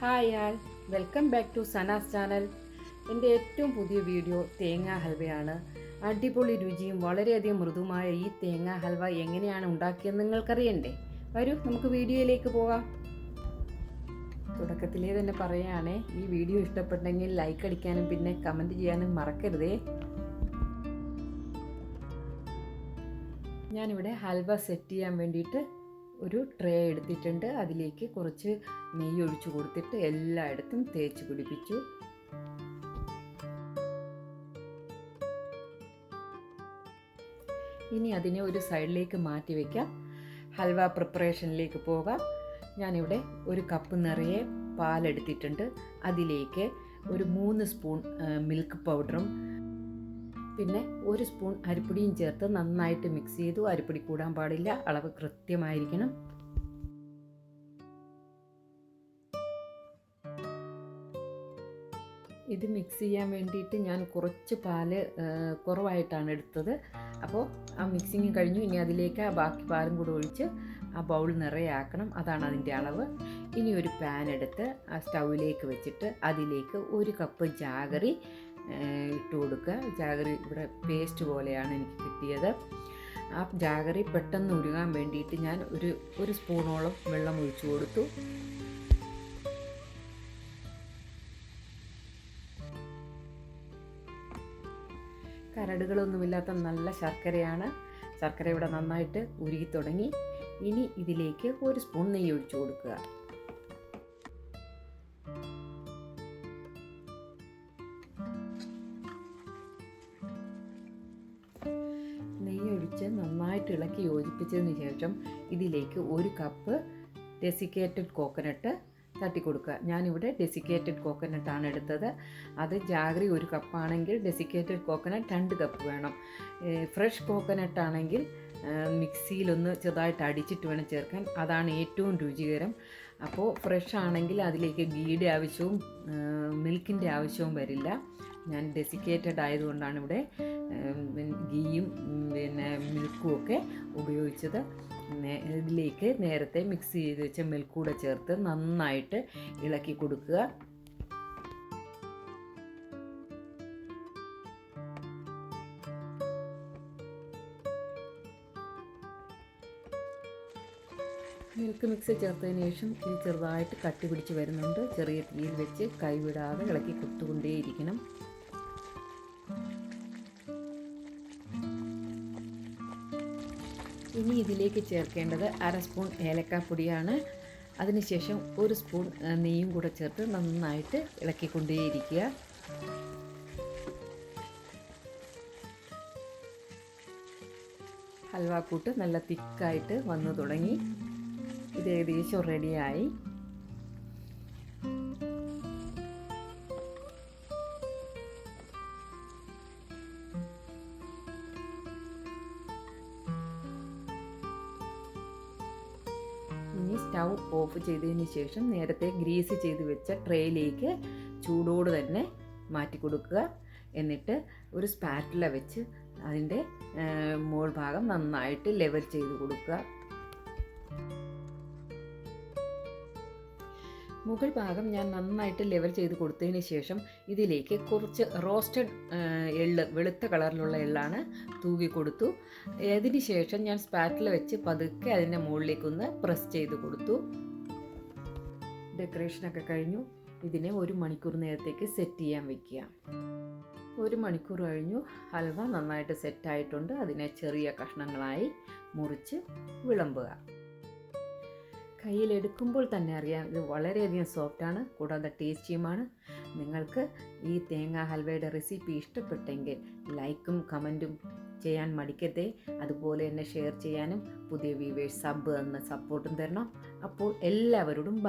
Hi all welcome back to Sana's channel എന്റെ ഏറ്റവും പുതിയ വീഡിയോ തേങ്ങാ ഹൽവയാണ്. അടിപൊളി രുചിയും വളരെയധികം മൃദുമായ ഈ തേങ്ങാ ഹൽവ എങ്ങനെയാണ് ഉണ്ടാക്കിയെന്ന് നിങ്ങൾക്കറിയണ്ടേ? വരൂ നമുക്ക് വീഡിയോയിലേക്ക് പോകാം തുടക്കത്തിലേ തന്നെ പറയുകയാണേ ഈ വീഡിയോ ഇഷ്ടപ്പെട്ടെങ്കിൽ ലൈക്ക് അടിക്കാനും പിന്നെ കമന്റ് ചെയ്യാനും മറക്കരുതേ. ഞാനിവിടെ ഹൽവ സെറ്റ് ചെയ്യാൻ വേണ്ടിയിട്ട് ഒരു ട്രേ എടുത്തിട്ടുണ്ട്. അതിലേക്ക് കുറച്ച് നെയ്യ് ഒഴിച്ചു കൊടുത്തിട്ട് എല്ലായിടത്തും തേച്ച് പിടിപ്പിച്ചു. ഇനി അതിനെ ഒരു സൈഡിലേക്ക് മാറ്റി വയ്ക്കാം ഹൽവ പ്രിപ്പറേഷനിലേക്ക് പോകാം. ഞാനിവിടെ ഒരു കപ്പ് നിറയെ പാലെടുത്തിട്ടുണ്ട്. അതിലേക്ക് ഒരു മൂന്ന് സ്പൂൺ മിൽക്ക് പൗഡറും പിന്നെ ഒരു സ്പൂൺ അരിപ്പൊടിയും ചേർത്ത് നന്നായിട്ട് മിക്സ് ചെയ്തു. അരിപ്പൊടി കൂടാൻ പാടില്ല. അളവ് കൃത്യമായിരിക്കണം. ഇത് മിക്സ് ചെയ്യാൻ വേണ്ടിയിട്ട് ഞാൻ കുറച്ച് പാൽ കുറവായിട്ടാണ് എടുത്തത്. അപ്പോൾ ആ മിക്സിങ് കഴിഞ്ഞു. ഇനി അതിലേക്ക് ആ ബാക്കി പാലും കൂടെ ഒഴിച്ച് ആ ബൗൾ നിറയെ ആക്കണം. അതാണ് അതിന്റെ അളവ്. ഇനി ഒരു പാൻ എടുത്ത് ആ സ്റ്റൗവിലേക്ക് വെച്ചിട്ട് അതിലേക്ക് ഒരു കപ്പ് ജാഗറി ഇട്ട് കൊടുക്കുക. ജാഗറി ഇവിടെ പേസ്റ്റ് പോലെയാണ് എനിക്ക് കിട്ടിയത്. ആ ജാഗറി പെട്ടെന്ന് ഉരുകാൻ വേണ്ടിയിട്ട് ഞാൻ ഒരു ഒരു സ്പൂണോളം വെള്ളം ഒഴിച്ചു കൊടുത്തു. കരടുകളൊന്നുമില്ലാത്ത നല്ല ശർക്കരയാണ്. ശർക്കര ഇവിടെ നന്നായിട്ട് ഉരുകി തുടങ്ങി. ഇനി ഇതിലേക്ക് ഒരു സ്പൂൺ നെയ്യ് ഒഴിച്ചു കൊടുക്കുക. ഒഴിച്ച് നന്നായിട്ട് ഇളക്കി യോജിപ്പിച്ചതിന് ശേഷം ഇതിലേക്ക് ഒരു കപ്പ് ഡെസിക്കേറ്റഡ് കോക്കനട്ട് തട്ടി കൊടുക്കുക. ഞാനിവിടെ ഡെസിക്കേറ്റഡ് കോക്കനട്ട് ആണ് എടുത്തത്. അത് ജാഗ്രി ഒരു കപ്പാണെങ്കിൽ ഡെസിക്കേറ്റഡ് കോക്കനട്ട് രണ്ട് കപ്പ് വേണം. ഫ്രഷ് കോക്കനട്ട് ആണെങ്കിൽ മിക്സിയിലൊന്ന് ചെറുതായിട്ട് അടിച്ചിട്ട് വേണം ചേർക്കാൻ. അതാണ് ഏറ്റവും രുചികരം. അപ്പോൾ ഫ്രഷ് ആണെങ്കിൽ അതിലേക്ക് ഗീയുടെ ആവശ്യവും മിൽക്കിന്റെ ആവശ്യവും വരില്ല. ഞാൻ ഡെസിക്കേറ്റഡ് ആയതുകൊണ്ടാണ് ഇവിടെ ഗീയും പിന്നെ മിൽക്കും ഒക്കെ ഉപയോഗിച്ചത്. ഇതിലേക്ക് നേരത്തെ മിക്സ് ചെയ്ത് വെച്ച മിൽക്ക് കൂടെ ചേർത്ത് നന്നായിട്ട് ഇളക്കി കൊടുക്കുക. മിൽക്ക് മിക്സ് ചേർത്തതിന് ശേഷം ഇത് ചെറുതായിട്ട് കട്ടി പിടിച്ച് വരുന്നുണ്ട്. ചെറിയ തീയിൽ വെച്ച് കൈവിടാതെ ഇളക്കി കൊടുത്തുകൊണ്ടേയിരിക്കണം. ഇനി ഇതിലേക്ക് ചേർക്കേണ്ടത് അര സ്പൂൺ ഏലക്കാപ്പൊടിയാണ്. അതിനുശേഷം ഒരു സ്പൂൺ നെയ്യും കൂടെ ചേർത്ത് നന്നായിട്ട് ഇളക്കിക്കൊണ്ടേയിരിക്കുക. ഹൽവാക്കൂട്ട് നല്ല തിക്കായിട്ട് വന്നു തുടങ്ങി. ഇത് ഏകദേശം റെഡിയായി ഇനി സ്റ്റൗ ഓഫ് ചെയ്തതിന് ശേഷം നേരത്തെ ഗ്രീസ് ചെയ്ത് വെച്ച ട്രേയിലേക്ക് ചൂടോട് തന്നെ മാറ്റി കൊടുക്കുക. എന്നിട്ട് ഒരു സ്പാറ്റില വെച്ച് അതിന്റെ മോൾ ഭാഗം നന്നായിട്ട് ലെവൽ ചെയ്ത് കൊടുക്കുക. മുകൾ ഭാഗം ഞാൻ നന്നായിട്ട് ലെവൽ ചെയ്ത് കൊടുത്തതിന് ശേഷം ഇതിലേക്ക് കുറച്ച് റോസ്റ്റഡ് എള്ള് വെളുത്ത കളറിലുള്ള എള്ളാണ് തൂകി കൊടുത്തു. അതിന് ശേഷം ഞാൻ സ്പാറ്റിൽ വെച്ച് പതുക്കെ അതിന്റെ മുകളിലേക്കൊന്ന് പ്രസ് ചെയ്ത് കൊടുത്തു. ഡെക്കറേഷനൊക്കെ കഴിഞ്ഞു. ഇതിനെ ഒരു മണിക്കൂർ നേരത്തേക്ക് സെറ്റ് ചെയ്യാൻ വയ്ക്കുക ഒരു മണിക്കൂർ കഴിഞ്ഞു. ഹൽവ നന്നായിട്ട് സെറ്റായിട്ടുണ്ട് അതിനെ ചെറിയ കഷ്ണങ്ങളായി മുറിച്ച് വിളമ്പുക. കയ്യിലെടുക്കുമ്പോൾ തന്നെ അറിയാം ഇത് വളരെയധികം സോഫ്റ്റാണ് കൂടാതെ ടേസ്റ്റിയുമാണ്. നിങ്ങൾക്ക് ഈ തേങ്ങാ ഹൽവയുടെ റെസിപ്പി ഇഷ്ടപ്പെട്ടെങ്കിൽ ലൈക്കും കമന്റും ചെയ്യാൻ മടിക്കരുതേ. അതുപോലെ തന്നെ ഷെയർ ചെയ്യാനും പുതിയ വ്യൂവേഴ്സ് സബ് എന്ന സപ്പോർട്ടും തരണം. അപ്പോൾ എല്ലാവരോടും